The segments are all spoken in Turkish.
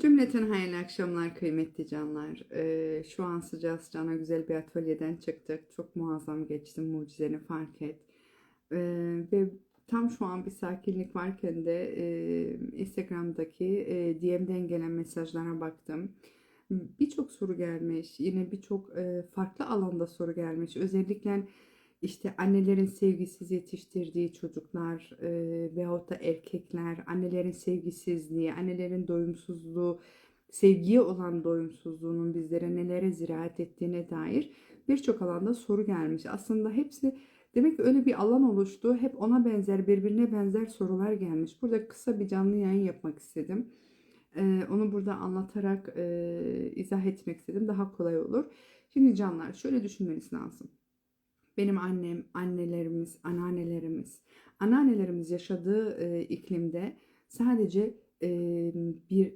Cümleten hayırlı akşamlar kıymetli canlar. Ee, şu an sıcağı sıcağına güzel bir atölyeden çıktık. Çok muazzam geçti. Mucizeni fark et. Ee, ve tam şu an bir sakinlik varken de e, Instagram'daki e, DM'den gelen mesajlara baktım. Birçok soru gelmiş. Yine birçok e, farklı alanda soru gelmiş. Özellikle işte annelerin sevgisiz yetiştirdiği çocuklar e, veyahut da erkekler, annelerin sevgisizliği, annelerin doyumsuzluğu, sevgiye olan doyumsuzluğunun bizlere nelere ziraat ettiğine dair birçok alanda soru gelmiş. Aslında hepsi demek ki öyle bir alan oluştu. Hep ona benzer, birbirine benzer sorular gelmiş. Burada kısa bir canlı yayın yapmak istedim. E, onu burada anlatarak e, izah etmek istedim. Daha kolay olur. Şimdi canlar şöyle düşünmeniz lazım. Benim annem, annelerimiz, anneannelerimiz, anneannelerimiz yaşadığı e, iklimde sadece e, bir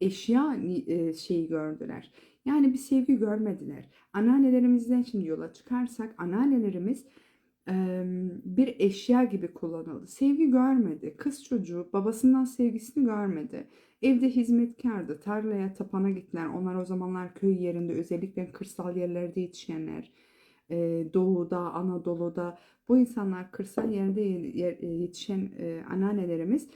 eşya e, şeyi gördüler. Yani bir sevgi görmediler. Anneannelerimizden şimdi yola çıkarsak anneannelerimiz bir eşya gibi kullanıldı. Sevgi görmedi. Kız çocuğu babasından sevgisini görmedi. Evde hizmetkardı. Tarlaya, tapana gittiler. Onlar o zamanlar köy yerinde özellikle kırsal yerlerde yetişenler Doğu'da, Anadolu'da bu insanlar kırsal yerde ye- yetişen e, anneannelerimiz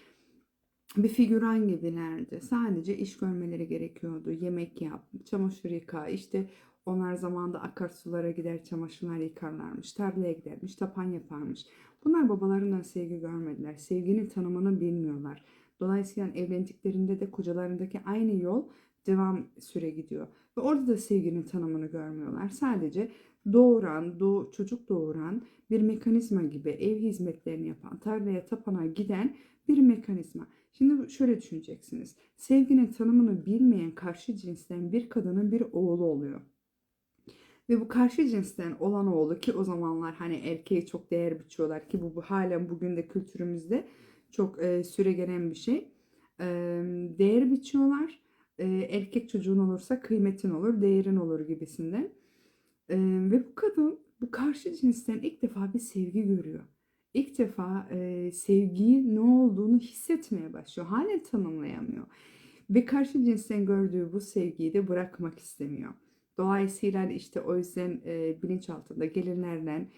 bir figüran gibilerdi. Sadece iş görmeleri gerekiyordu. Yemek yap, çamaşır yıka, işte onlar zamanında akarsulara gider çamaşırlar yıkarlarmış, tarlaya gidermiş, tapan yaparmış. Bunlar babalarından sevgi görmediler. Sevginin tanımını bilmiyorlar. Dolayısıyla evlendiklerinde de kocalarındaki aynı yol devam süre gidiyor. Ve orada da sevginin tanımını görmüyorlar. Sadece doğuran, doğ, çocuk doğuran bir mekanizma gibi ev hizmetlerini yapan, tarlaya tapana giden bir mekanizma. Şimdi şöyle düşüneceksiniz. Sevginin tanımını bilmeyen karşı cinsten bir kadının bir oğlu oluyor. Ve bu karşı cinsten olan oğlu ki o zamanlar hani erkeği çok değer biçiyorlar ki bu, bu halen bugün de kültürümüzde çok e, süre gelen bir şey. E, değer biçiyorlar. E, erkek çocuğun olursa kıymetin olur, değerin olur gibisinden. Ee, ve bu kadın bu karşı cinsten ilk defa bir sevgi görüyor. İlk defa e, sevgiyi ne olduğunu hissetmeye başlıyor. Halen tanımlayamıyor. Ve karşı cinsten gördüğü bu sevgiyi de bırakmak istemiyor. Dolayısıyla işte o yüzden e, bilinçaltında gelinlerle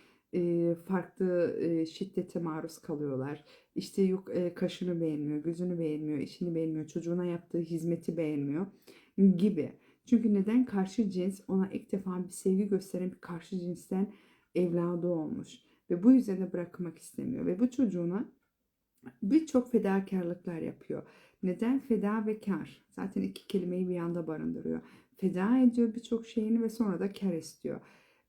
farklı e, şiddete maruz kalıyorlar. İşte yok kaşını beğenmiyor, gözünü beğenmiyor, işini beğenmiyor, çocuğuna yaptığı hizmeti beğenmiyor gibi. Çünkü neden? Karşı cins ona ilk defa bir sevgi gösteren bir karşı cinsten evladı olmuş. Ve bu yüzden de bırakmak istemiyor. Ve bu çocuğuna birçok fedakarlıklar yapıyor. Neden? Feda ve kar. Zaten iki kelimeyi bir anda barındırıyor. Feda ediyor birçok şeyini ve sonra da kar istiyor.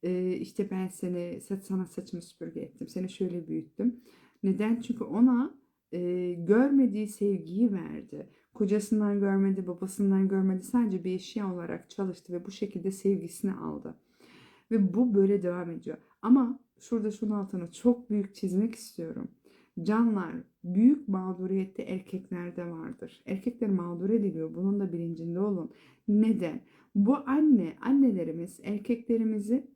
Ee, işte ben seni, sana saçımı süpürge ettim. Seni şöyle büyüttüm. Neden? Çünkü ona e, görmediği sevgiyi verdi. Kocasından görmedi, babasından görmedi. Sadece bir eşya olarak çalıştı ve bu şekilde sevgisini aldı. Ve bu böyle devam ediyor. Ama şurada şunun altını çok büyük çizmek istiyorum. Canlar büyük mağduriyette erkeklerde vardır. Erkekler mağdur ediliyor. Bunun da bilincinde olun. Neden? Bu anne, annelerimiz erkeklerimizi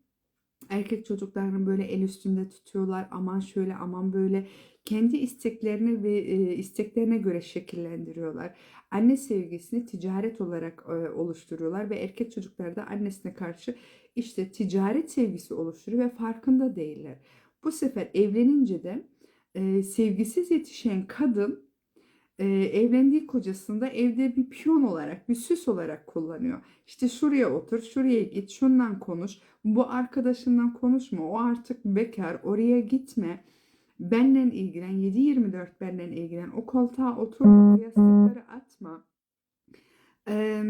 erkek çocuklarını böyle el üstünde tutuyorlar. Aman şöyle aman böyle kendi isteklerine ve e, isteklerine göre şekillendiriyorlar. Anne sevgisini ticaret olarak e, oluşturuyorlar ve erkek çocuklar da annesine karşı işte ticaret sevgisi oluşturuyor ve farkında değiller. Bu sefer evlenince de e, sevgisiz yetişen kadın e, evlendiği kocasında evde bir piyon olarak, bir süs olarak kullanıyor. İşte şuraya otur, şuraya git, şundan konuş, bu arkadaşından konuşma, o artık bekar, oraya gitme. Benle ilgilen, 7-24 benle ilgilen, o koltuğa otur, o yastıkları atma. Ee,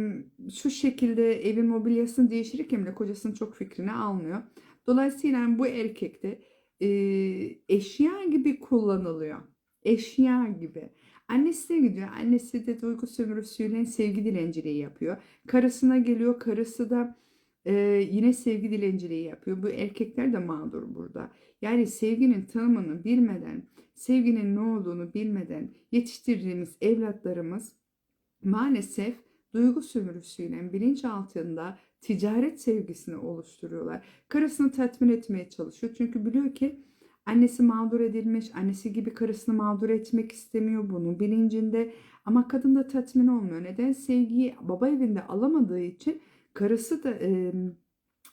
şu şekilde evin mobilyasını değiştirirken bile kocasının çok fikrini almıyor. Dolayısıyla bu erkekte e, eşya gibi kullanılıyor. Eşya gibi. Annesi de gidiyor. Annesi de duygu sömürüsüyle sevgi dilenciliği yapıyor. Karısına geliyor. Karısı da e, yine sevgi dilenciliği yapıyor. Bu erkekler de mağdur burada. Yani sevginin tanımını bilmeden, sevginin ne olduğunu bilmeden yetiştirdiğimiz evlatlarımız maalesef duygu sömürüsüyle bilinçaltında ticaret sevgisini oluşturuyorlar. Karısını tatmin etmeye çalışıyor. Çünkü biliyor ki Annesi mağdur edilmiş, annesi gibi karısını mağdur etmek istemiyor bunun bilincinde. Ama kadın da tatmin olmuyor. Neden? Sevgiyi baba evinde alamadığı için karısı da e,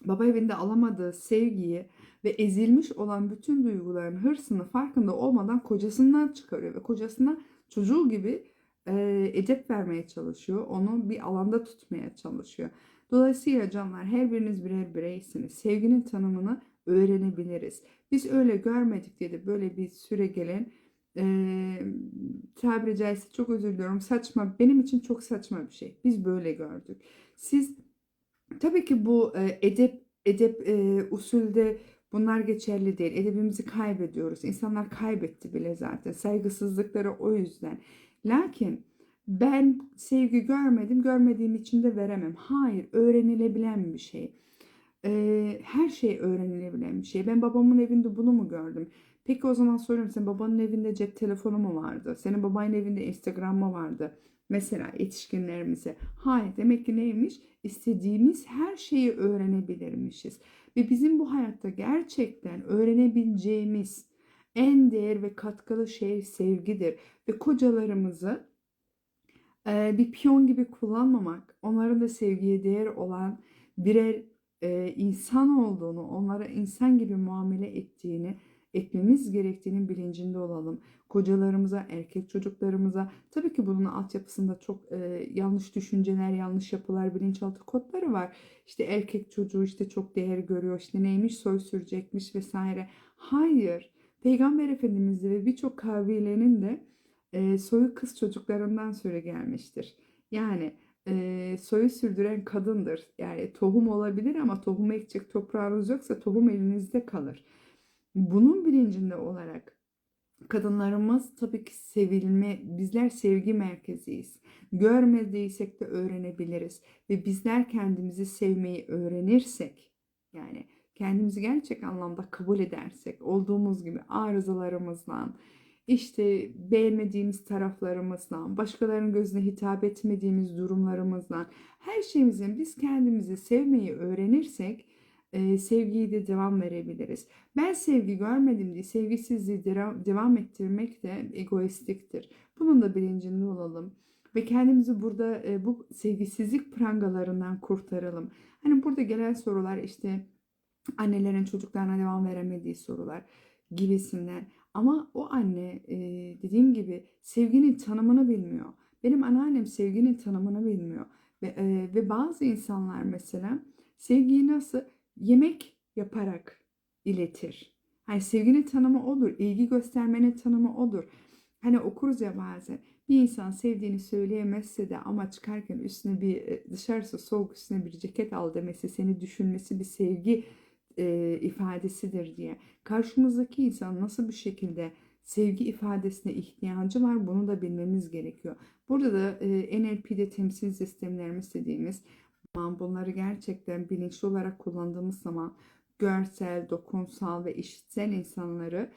baba evinde alamadığı sevgiyi ve ezilmiş olan bütün duyguların hırsını farkında olmadan kocasından çıkarıyor ve kocasına çocuğu gibi e, edep vermeye çalışıyor. Onu bir alanda tutmaya çalışıyor. Dolayısıyla canlar her biriniz birer bireysiniz. Sevginin tanımını öğrenebiliriz. Biz öyle görmedik diye de böyle bir süre gelen e, tabiri caizse çok özür diliyorum saçma benim için çok saçma bir şey. Biz böyle gördük. Siz tabii ki bu e, edep edep e, usulde bunlar geçerli değil. Edebimizi kaybediyoruz. İnsanlar kaybetti bile zaten. Saygısızlıkları o yüzden. Lakin ben sevgi görmedim, görmediğim için de veremem. Hayır, öğrenilebilen bir şey. Ee, her şey öğrenilebilen bir şey. Ben babamın evinde bunu mu gördüm? Peki o zaman soruyorum sen babanın evinde cep telefonu mu vardı? Senin babanın evinde Instagram mı vardı? Mesela yetişkinlerimize. Hayır demek ki neymiş? İstediğimiz her şeyi öğrenebilirmişiz. Ve bizim bu hayatta gerçekten öğrenebileceğimiz en değer ve katkılı şey sevgidir. Ve kocalarımızı e, bir piyon gibi kullanmamak, onların da sevgiye değer olan birer e, insan olduğunu, onlara insan gibi muamele ettiğini, etmemiz gerektiğinin bilincinde olalım. Kocalarımıza, erkek çocuklarımıza, tabii ki bunun altyapısında çok e, yanlış düşünceler, yanlış yapılar, bilinçaltı kodları var. İşte erkek çocuğu işte çok değer görüyor, işte neymiş soy sürecekmiş vesaire. Hayır, Peygamber Efendimiz ve birçok kabilenin de e, soyu kız çocuklarından süre gelmiştir. Yani e, soyu sürdüren kadındır. Yani tohum olabilir ama tohum ekecek toprağınız yoksa tohum elinizde kalır. Bunun bilincinde olarak kadınlarımız tabii ki sevilme, bizler sevgi merkeziyiz. Görmediysek de öğrenebiliriz. Ve bizler kendimizi sevmeyi öğrenirsek, yani kendimizi gerçek anlamda kabul edersek, olduğumuz gibi arızalarımızla, işte beğenmediğimiz taraflarımızdan, başkalarının gözüne hitap etmediğimiz durumlarımızdan, her şeyimizin biz kendimizi sevmeyi öğrenirsek e, sevgiyi de devam verebiliriz. Ben sevgi görmedim diye sevgisizliği devam ettirmek de egoistiktir. Bunun da bilincinde olalım. Ve kendimizi burada e, bu sevgisizlik prangalarından kurtaralım. Hani burada gelen sorular işte annelerin çocuklarına devam veremediği sorular gibisinden. Ama o anne e, dediğim gibi sevginin tanımını bilmiyor. Benim anneannem sevginin tanımını bilmiyor. Ve, e, ve bazı insanlar mesela sevgiyi nasıl yemek yaparak iletir. Hani sevginin tanımı odur. ilgi göstermenin tanımı odur. Hani okuruz ya bazen bir insan sevdiğini söyleyemezse de ama çıkarken üstüne bir dışarısı soğuk üstüne bir ceket al demesi seni düşünmesi bir sevgi e, ifadesidir diye. Karşımızdaki insan nasıl bir şekilde sevgi ifadesine ihtiyacı var bunu da bilmemiz gerekiyor. Burada da e, NLP'de temsil sistemlerimiz dediğimiz bunları gerçekten bilinçli olarak kullandığımız zaman görsel, dokunsal ve işitsel insanları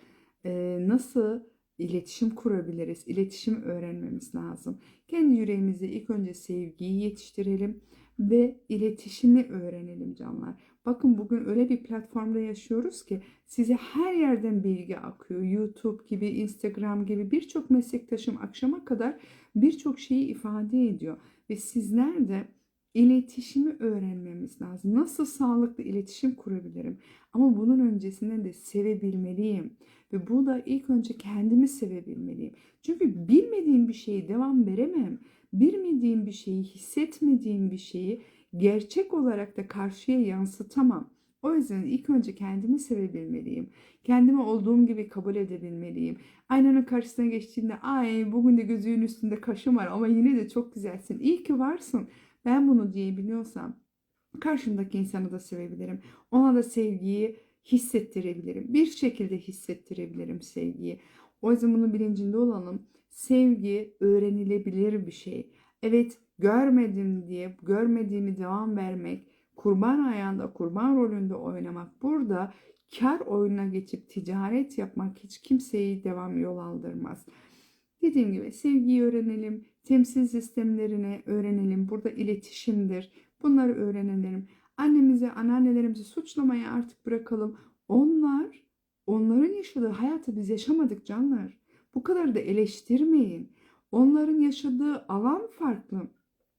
e, nasıl iletişim kurabiliriz? İletişim öğrenmemiz lazım. Kendi yüreğimizde ilk önce sevgiyi yetiştirelim ve iletişimi öğrenelim canlar. Bakın bugün öyle bir platformda yaşıyoruz ki size her yerden bilgi akıyor. YouTube gibi, Instagram gibi birçok meslektaşım akşama kadar birçok şeyi ifade ediyor. Ve sizler de iletişimi öğrenmemiz lazım. Nasıl sağlıklı iletişim kurabilirim? Ama bunun öncesinde de sevebilmeliyim. Ve bu da ilk önce kendimi sevebilmeliyim. Çünkü bilmediğim bir şeyi devam veremem. Bilmediğim bir şeyi, hissetmediğim bir şeyi gerçek olarak da karşıya yansıtamam. O yüzden ilk önce kendimi sevebilmeliyim. Kendimi olduğum gibi kabul edebilmeliyim. Aynanın karşısına geçtiğimde ay bugün de gözünün üstünde kaşım var ama yine de çok güzelsin. İyi ki varsın. Ben bunu diyebiliyorsam karşımdaki insanı da sevebilirim. Ona da sevgiyi hissettirebilirim. Bir şekilde hissettirebilirim sevgiyi. O yüzden bunun bilincinde olalım. Sevgi öğrenilebilir bir şey. Evet görmedim diye görmediğimi devam vermek, kurban ayağında kurban rolünde oynamak burada kar oyununa geçip ticaret yapmak hiç kimseyi devam yol aldırmaz. Dediğim gibi sevgiyi öğrenelim, temsil sistemlerini öğrenelim. Burada iletişimdir. Bunları öğrenelim. Annemizi, anneannelerimizi suçlamaya artık bırakalım. Onlar onların yaşadığı hayatı biz yaşamadık canlar. Bu kadar da eleştirmeyin. Onların yaşadığı alan farklı.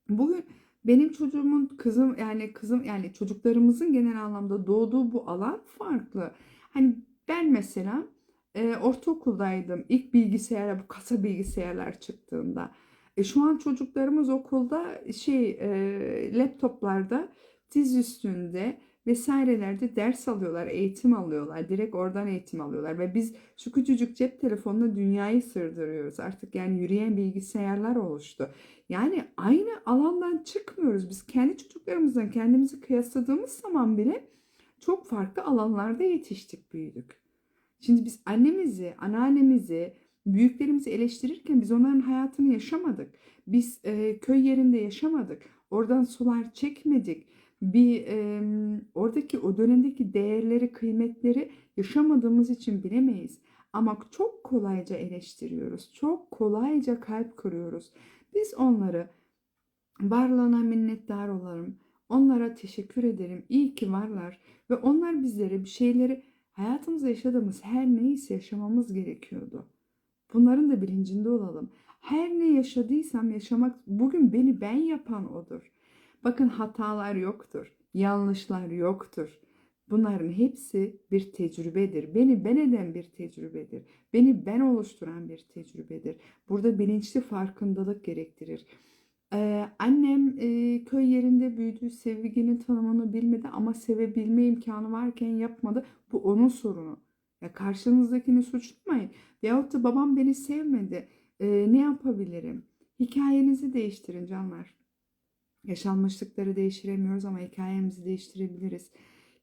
Bugün benim çocuğumun kızım yani kızım yani çocuklarımızın genel anlamda doğduğu bu alan farklı. Hani ben mesela e, ortaokuldaydım. İlk bilgisayarlar bu kasa bilgisayarlar çıktığında. E, şu an çocuklarımız okulda şey e, laptoplarda diz üstünde vesairelerde ders alıyorlar, eğitim alıyorlar. Direkt oradan eğitim alıyorlar ve biz şu küçücük cep telefonuna dünyayı sırdırıyoruz. Artık yani yürüyen bilgisayarlar oluştu. Yani aynı alandan çıkmıyoruz. Biz kendi çocuklarımızdan kendimizi kıyasladığımız zaman bile çok farklı alanlarda yetiştik, büyüdük. Şimdi biz annemizi, anneannemizi, büyüklerimizi eleştirirken biz onların hayatını yaşamadık. Biz e, köy yerinde yaşamadık. Oradan sular çekmedik. Bir e, oradaki o dönemdeki değerleri, kıymetleri yaşamadığımız için bilemeyiz. Ama çok kolayca eleştiriyoruz. Çok kolayca kalp kırıyoruz. Biz onları varlığına minnettar olalım. Onlara teşekkür ederim. İyi ki varlar ve onlar bizlere bir şeyleri hayatımızda yaşadığımız her neyse yaşamamız gerekiyordu. Bunların da bilincinde olalım. Her ne yaşadıysam yaşamak bugün beni ben yapan odur. Bakın hatalar yoktur, yanlışlar yoktur. Bunların hepsi bir tecrübedir. Beni ben eden bir tecrübedir. Beni ben oluşturan bir tecrübedir. Burada bilinçli farkındalık gerektirir. Ee, annem e, köy yerinde büyüdü, sevginin tanımını bilmedi ama sevebilme imkanı varken yapmadı. Bu onun sorunu. Ya karşınızdakini suçlamayın. Veyahut da babam beni sevmedi. Ee, ne yapabilirim? Hikayenizi değiştirin canlar. Yaşanmışlıkları değiştiremiyoruz ama hikayemizi değiştirebiliriz.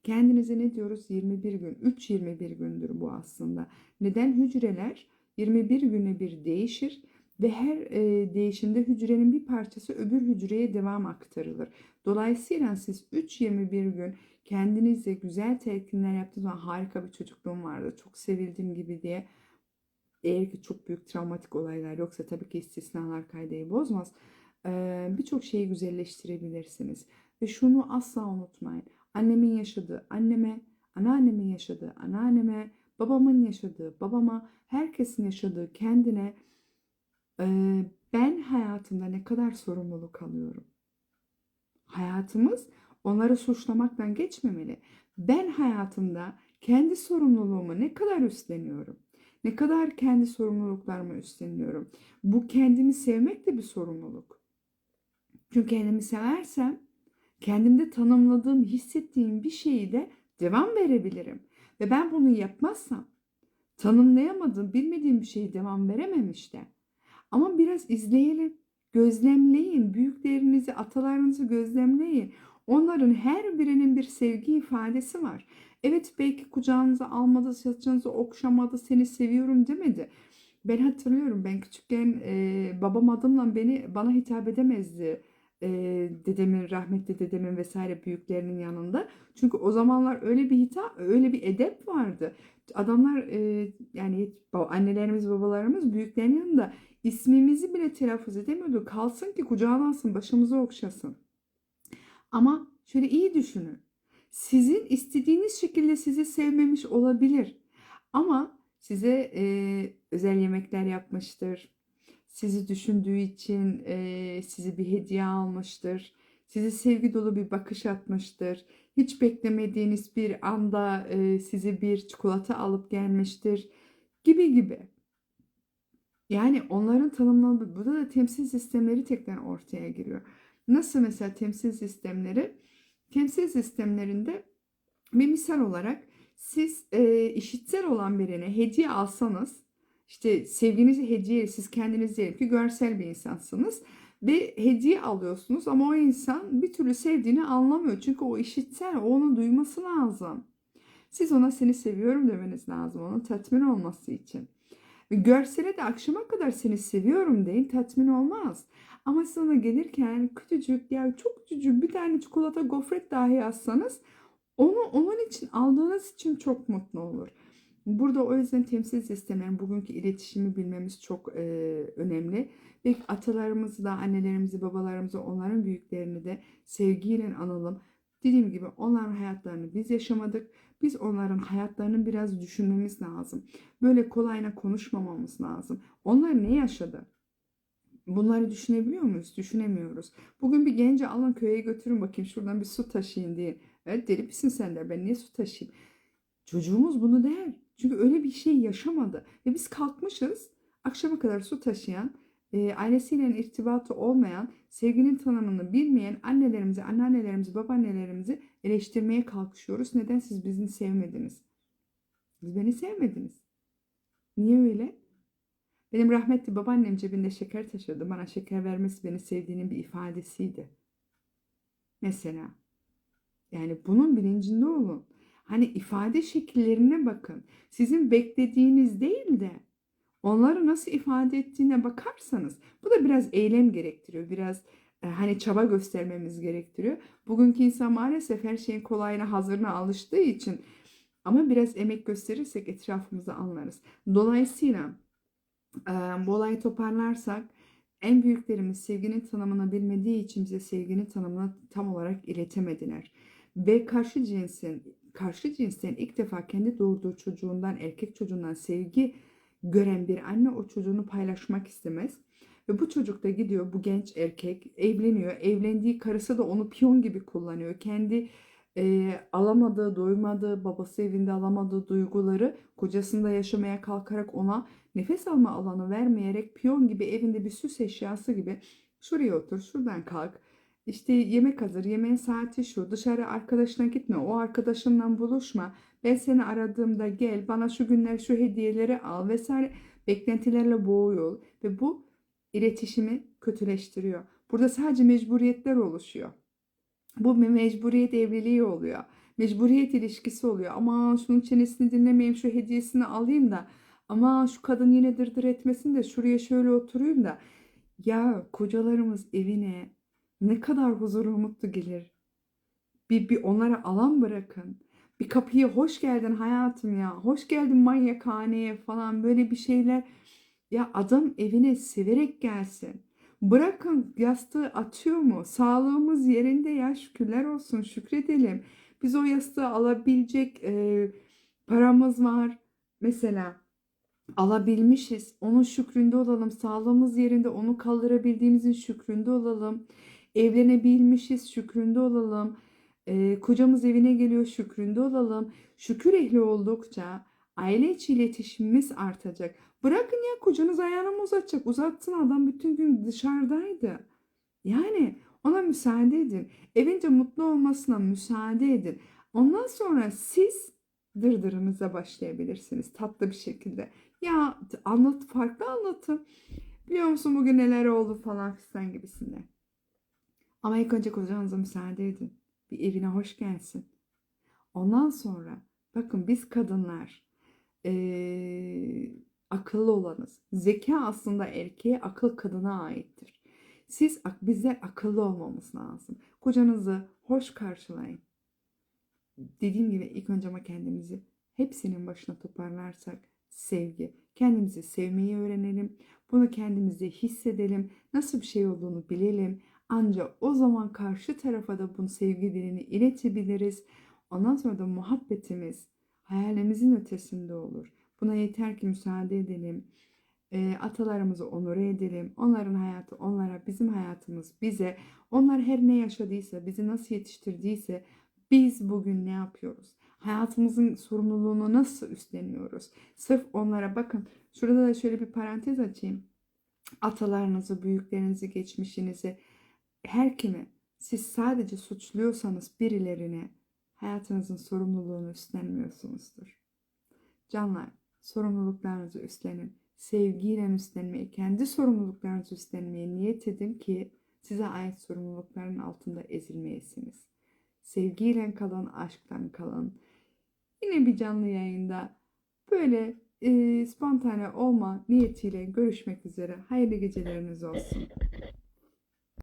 Kendinize ne diyoruz? 21 gün. 3-21 gündür bu aslında. Neden? Hücreler 21 güne bir değişir ve her e, değişimde hücrenin bir parçası öbür hücreye devam aktarılır. Dolayısıyla siz 3-21 gün kendinizle güzel telkinler yaptığınız zaman harika bir çocukluğum vardı. Çok sevildim gibi diye. Eğer ki çok büyük travmatik olaylar yoksa tabii ki istisnalar kaydeyi bozmaz. Birçok şeyi güzelleştirebilirsiniz. Ve şunu asla unutmayın. Annemin yaşadığı anneme, anneannemin yaşadığı anneanneme, babamın yaşadığı babama, herkesin yaşadığı kendine ben hayatımda ne kadar sorumluluk alıyorum. Hayatımız onları suçlamaktan geçmemeli. Ben hayatımda kendi sorumluluğumu ne kadar üstleniyorum? Ne kadar kendi sorumluluklarımı üstleniyorum? Bu kendimi sevmek de bir sorumluluk. Çünkü kendimi seversem kendimde tanımladığım, hissettiğim bir şeyi de devam verebilirim. Ve ben bunu yapmazsam tanımlayamadığım, bilmediğim bir şeyi devam veremem işte. Ama biraz izleyelim, gözlemleyin, büyüklerinizi, atalarınızı gözlemleyin. Onların her birinin bir sevgi ifadesi var. Evet belki kucağınıza almadı, saçınızı okşamadı, seni seviyorum demedi. Ben hatırlıyorum ben küçükken e, babam adımla beni bana hitap edemezdi. E, dedemin, rahmetli dedemin vesaire büyüklerinin yanında. Çünkü o zamanlar öyle bir hitap, öyle bir edep vardı. Adamlar e, yani annelerimiz, babalarımız büyüklerin yanında ismimizi bile telaffuz edemiyordu. Kalsın ki kucağına alsın, başımızı okşasın. Ama şöyle iyi düşünün. Sizin istediğiniz şekilde sizi sevmemiş olabilir. Ama size e, özel yemekler yapmıştır. Sizi düşündüğü için e, sizi bir hediye almıştır. Sizi sevgi dolu bir bakış atmıştır. Hiç beklemediğiniz bir anda e, sizi bir çikolata alıp gelmiştir. Gibi gibi. Yani onların tanımlandığı, burada da temsil sistemleri tekrar ortaya giriyor. Nasıl mesela temsil sistemleri? Temsil sistemlerinde bir misal olarak siz e, işitsel olan birine hediye alsanız, işte sevginizi hediye, siz kendiniz diyelim ki görsel bir insansınız ve hediye alıyorsunuz ama o insan bir türlü sevdiğini anlamıyor. Çünkü o işitsel, o onu duyması lazım. Siz ona seni seviyorum demeniz lazım, onun tatmin olması için. Ve görsele de akşama kadar seni seviyorum deyin tatmin olmaz. Ama sana gelirken küçücük yani çok küçücük bir tane çikolata gofret dahi yazsanız onu onun için aldığınız için çok mutlu olur. Burada o yüzden temsil sistemlerin bugünkü iletişimi bilmemiz çok e, önemli. Ve atalarımızı da, annelerimizi, babalarımızı, onların büyüklerini de sevgiyle analım. Dediğim gibi onların hayatlarını biz yaşamadık. Biz onların hayatlarını biraz düşünmemiz lazım. Böyle kolayına konuşmamamız lazım. Onlar ne yaşadı? Bunları düşünebiliyor muyuz? Düşünemiyoruz. Bugün bir genci alın köye götürün bakayım şuradan bir su taşıyın diye. Evet deli misin sen der. Ben niye su taşıyayım? Çocuğumuz bunu der. Çünkü öyle bir şey yaşamadı. Ve biz kalkmışız akşama kadar su taşıyan, e, ailesiyle irtibatı olmayan, sevginin tanımını bilmeyen annelerimizi, anneannelerimizi, babaannelerimizi eleştirmeye kalkışıyoruz. Neden siz bizi sevmediniz? Siz beni sevmediniz. Niye öyle? Benim rahmetli babaannem cebinde şeker taşırdı. Bana şeker vermesi beni sevdiğinin bir ifadesiydi. Mesela. Yani bunun bilincinde olun. Hani ifade şekillerine bakın. Sizin beklediğiniz değil de onları nasıl ifade ettiğine bakarsanız bu da biraz eylem gerektiriyor. Biraz e, hani çaba göstermemiz gerektiriyor. Bugünkü insan maalesef her şeyin kolayına hazırına alıştığı için ama biraz emek gösterirsek etrafımızı anlarız. Dolayısıyla e, bu olayı toparlarsak en büyüklerimiz sevginin tanımını bilmediği için bize sevginin tanımını tam olarak iletemediler. Ve karşı cinsin, karşı cinsten ilk defa kendi doğurduğu çocuğundan, erkek çocuğundan sevgi gören bir anne o çocuğunu paylaşmak istemez. Ve bu çocuk da gidiyor bu genç erkek evleniyor. Evlendiği karısı da onu piyon gibi kullanıyor. Kendi e, alamadığı, doymadığı, babası evinde alamadığı duyguları kocasında yaşamaya kalkarak ona nefes alma alanı vermeyerek piyon gibi evinde bir süs eşyası gibi şuraya otur, şuradan kalk. İşte yemek hazır, yemeğin saati şu, dışarı arkadaşına gitme, o arkadaşınla buluşma. Ben seni aradığımda gel, bana şu günler şu hediyeleri al vesaire beklentilerle boğuyor ve bu iletişimi kötüleştiriyor. Burada sadece mecburiyetler oluşuyor. Bu bir mecburiyet evliliği oluyor. Mecburiyet ilişkisi oluyor. Ama şunun çenesini dinlemeyeyim, şu hediyesini alayım da. Ama şu kadın yine dırdır etmesin de şuraya şöyle oturayım da. Ya kocalarımız evine ne kadar huzurlu mutlu gelir. Bir, bir onlara alan bırakın. Bir kapıyı hoş geldin hayatım ya. Hoş geldin manyakhaneye falan böyle bir şeyler. Ya adam evine severek gelsin. Bırakın yastığı atıyor mu? Sağlığımız yerinde ya şükürler olsun şükredelim. Biz o yastığı alabilecek e, paramız var. Mesela alabilmişiz. Onun şükründe olalım. Sağlığımız yerinde onu kaldırabildiğimizin şükründe olalım. Evlenebilmişiz şükründe olalım. E, kocamız evine geliyor şükründe olalım. Şükür ehli oldukça aile içi iletişimimiz artacak. Bırakın ya kocanız ayağını mı uzatacak? Uzatsın adam bütün gün dışarıdaydı. Yani ona müsaade edin. Evince mutlu olmasına müsaade edin. Ondan sonra siz dırdırınıza başlayabilirsiniz tatlı bir şekilde. Ya anlat farklı anlatın. Biliyor musun bugün neler oldu falan fistan gibisinden. Ama ilk önce kocanıza müsaade edin. Bir evine hoş gelsin. Ondan sonra bakın biz kadınlar ee, akıllı olanız. Zeka aslında erkeğe, akıl kadına aittir. Siz bizler akıllı olmamız lazım. Kocanızı hoş karşılayın. Dediğim gibi ilk önce ama kendimizi hepsinin başına toparlarsak sevgi. Kendimizi sevmeyi öğrenelim. Bunu kendimizde hissedelim. Nasıl bir şey olduğunu bilelim. Ancak o zaman karşı tarafa da bunu sevgi dilini iletebiliriz. Ondan sonra da muhabbetimiz hayalimizin ötesinde olur. Buna yeter ki müsaade edelim. E, atalarımızı onur edelim. Onların hayatı onlara, bizim hayatımız bize. Onlar her ne yaşadıysa, bizi nasıl yetiştirdiyse biz bugün ne yapıyoruz? Hayatımızın sorumluluğunu nasıl üstleniyoruz? Sırf onlara bakın. Şurada da şöyle bir parantez açayım. Atalarınızı, büyüklerinizi, geçmişinizi her kimi siz sadece suçluyorsanız birilerine hayatınızın sorumluluğunu üstlenmiyorsunuzdur. Canlar, sorumluluklarınızı üstlenin. Sevgiyle üstlenmeyi, kendi sorumluluklarınızı üstlenmeye niyet edin ki size ait sorumlulukların altında ezilmeyesiniz. Sevgiyle kalın, aşktan kalın. Yine bir canlı yayında böyle e, spontane olma niyetiyle görüşmek üzere. Hayırlı geceleriniz olsun.